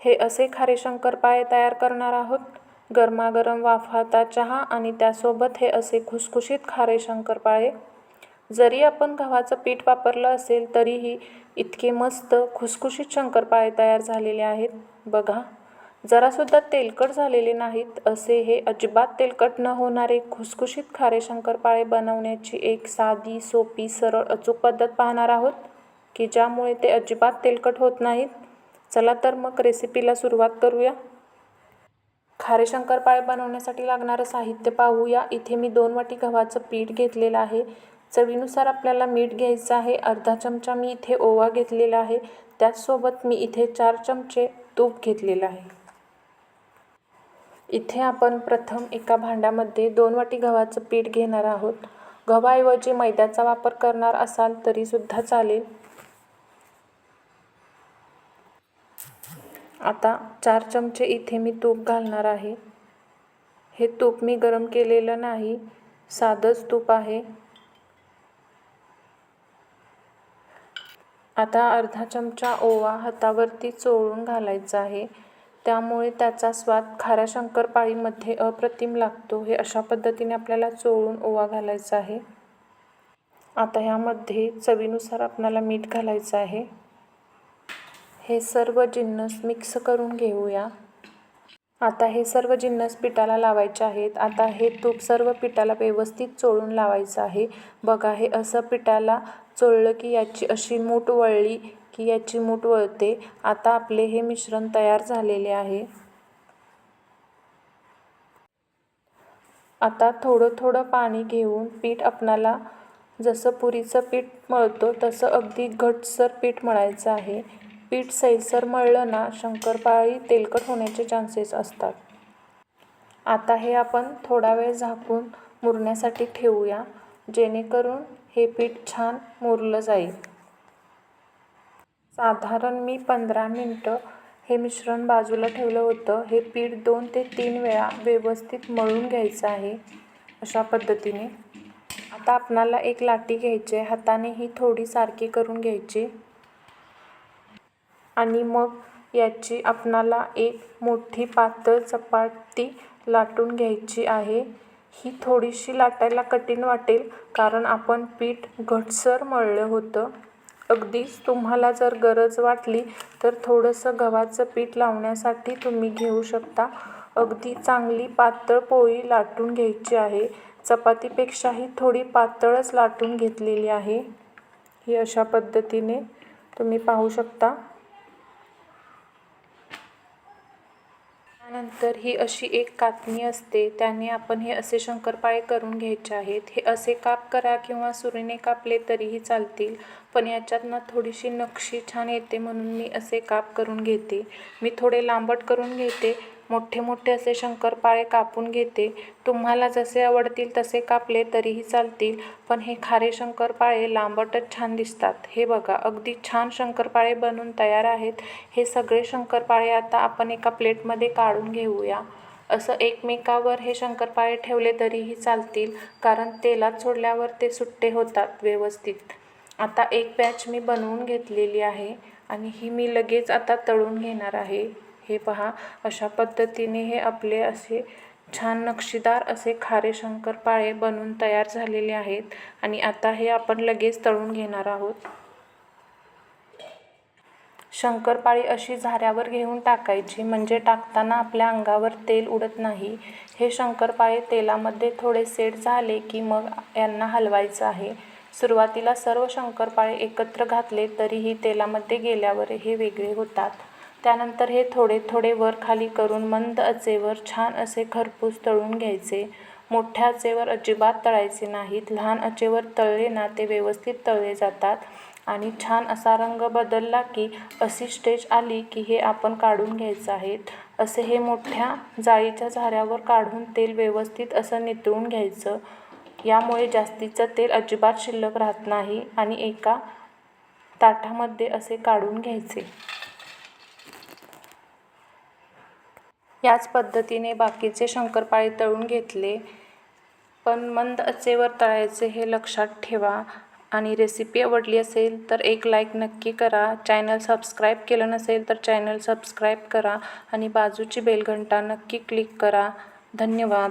हे असे खारे शंकरपाळे तयार करणार आहोत. गरमागरम वाफाता चहा आणि त्यासोबत हे असे खुसखुशीत खारे शंकरपाळे जरी आपण गव्हाचं पीठ वापरलं असेल तरीही इतके मस्त खुसखुशीत शंकरपाळे तयार झालेले आहेत. बघा जरासुद्धा तेलकट झालेले नाहीत असे हे अजिबात तेलकट न होणारे खुसखुशीत खारे शंकरपाळे बनवण्याची एक साधी सोपी सरळ अचूक पद्धत पाहणार आहोत की ज्यामुळे ते अजिबात तेलकट होत नाहीत. चला तर मग रेसिपीला सुरुवात करूया. खारे शंकरपाळे बनवण्यासाठी लागणारं साहित्य पाहूया. इथे मी दोन वाटी गव्हाचं पीठ घेतलेलं आहे. चवीनुसार आपल्याला मीठ घ्यायचं आहे. अर्धा चमचा मी इथे ओवा घेतलेला आहे. त्याचसोबत मी इथे चार चमचे तूप घेतलेलं आहे. इथे आपण प्रथम एका भांड्यामध्ये दोन वाटी गव्हाचं पीठ घेणार आहोत. गव्हाऐवजी मैद्याचा वापर करणार असाल तरीसुद्धा चालेल. आता चार चमचे इथे मी तूप घालणार आहे. हे तूप मी गरम केलेलं नाही. साधंच तूप आहे. आता अर्धा चमचा ओवा हातावरती चोळून घालायचा आहे. त्यामुळे त्याचा स्वाद खाऱ्या शंकरपाळीमध्ये अप्रतिम लागतो. हे अशा पद्धतीने आपल्याला चोळून ओवा घालायचा आहे. आता ह्यामध्ये चवीनुसार आपल्याला मीठ घालायचं आहे. हे सर्व जिन्नस मिक्स करून घेऊया. आता हे सर्व जिन्नस पिठाला लावायचे आहेत. आता हे तूप सर्व पिठाला व्यवस्थित चोळून लावायचं आहे. बघा हे असं पिठाला चोळलं की याची अशी मूठ वळली की याची मूठ वळते. आता आपले हे मिश्रण तयार झालेले आहे. आता थोडं थोडं पाणी घेऊन पीठ आपणाला जसं पुरीचं पीठ मळतो तसं अगदी घटसर पीठ मळायचं आहे. पीठ सैलसर मळलं ना शंकरपाळी तेलकट होण्याचे चान्सेस असतात. आता हे आपण थोडा वेळ झाकून मुरण्यासाठी ठेवूया जेणेकरून हे पीठ छान मुरलं जाईल. साधारण मी पंधरा मिनटं हे मिश्रण बाजूला ठेवलं होतं. हे पीठ दोन ते तीन वेळा व्यवस्थित मळून घ्यायचं आहे अशा पद्धतीने. आता आपणाला एक लाटी घ्यायची आहे. हाताने ही थोडी सारखी करून घ्यायची. आणि मग याची आपणाला एक मोठी पातळ चपाती लाटून घ्यायची आहे. ही थोडीशी लाटायला कठीण वाटेल कारण आपण पीठ घटसर मळलं होतं. अगदीच तुम्हाला जर गरज वाटली तर थोडंसं गव्हाचं पीठ लावण्यासाठी तुम्ही घेऊ शकता. अगदी चांगली पातळ पोळी लाटून घ्यायची आहे. चपातीपेक्षाही थोडी पातळच लाटून घेतलेली आहे. ही अशा पद्धतीने तुम्ही पाहू शकता. त्यानंतर ही अशी एक कातणी असते. त्याने आपण हे असे शंकरपाळे करून घ्यायचे आहेत. हे असे काप करा किंवा सुरीने कापले तरीही चालतील. पण याच्यातनं थोडीशी नक्षी छान येते म्हणून मी असे काप करून घेते. मी थोडे लांबट करून घेते. मोठे मोठे असे शंकरपाळे कापून घेते. तुम्हाला जसे आवडतील तसे कापले तरीही चालतील. पण हे खारे शंकरपाळे लांबटच छान दिसतात. हे बघा अगदी छान शंकरपाळे बनून तयार आहेत. हे सगळे शंकरपाळे आता आपण एका प्लेटमध्ये काढून घेऊया. असं एकमेकावर हे शंकरपाळे ठेवले तरीही चालतील कारण तेलात सोडल्यावर ते सुट्टे होतात व्यवस्थित. आता एक बॅच मी बनवून घेतलेली आहे आणि ही मी लगेच आता तळून घेणार आहे. हे पहा अशा पद्धतीने हे आपले असे छान नक्षीदार असे खारे शंकरपाळे बनून तयार झालेले आहेत आणि आता हे आपण लगेच तळून घेणार आहोत. शंकरपाळी अशी झाऱ्यावर घेऊन टाकायची म्हणजे टाकताना आपल्या अंगावर तेल उडत नाही. हे शंकरपाळे तेलामध्ये थोडे सेट झाले की मग यांना हलवायचं आहे. सुरुवातीला सर्व शंकरपाळे एकत्र घातले तरीही तेलामध्ये गेल्यावर हे वेगळे होतात. त्यानंतर हे थोडे थोडे वर खाली करून मंद आचेवर छान असे खरपूस तळून घ्यायचे. मोठ्या आचेवर अजिबात तळायचे नाहीत. लहान आचेवर तळले ना ते व्यवस्थित तळले जातात. आणि छान असा रंग बदलला की अशी स्टेज आली की हे आपण काढून घ्यायचं आहेत असे हे मोठ्या जाळीच्या झाऱ्यावर काढून तेल व्यवस्थित असं नितळून घ्यायचं. यामुळे जास्तीचं तेल अजिबात शिल्लक राहत नाही आणि एका ताटामध्ये असे काढून घ्यायचे. याच पद्धतीने बाकीचे शंकरपाळे तळून घेतले. पण मंद आचेवर तळायचे हे लक्षात ठेवा आणि रेसिपी आवडली असेल तर एक लाईक नक्की करा. चॅनल सबस्क्राईब केलं नसेल तर चॅनल सबस्क्राईब करा आणि बाजूची बेलघंटा नक्की क्लिक करा. धन्यवाद.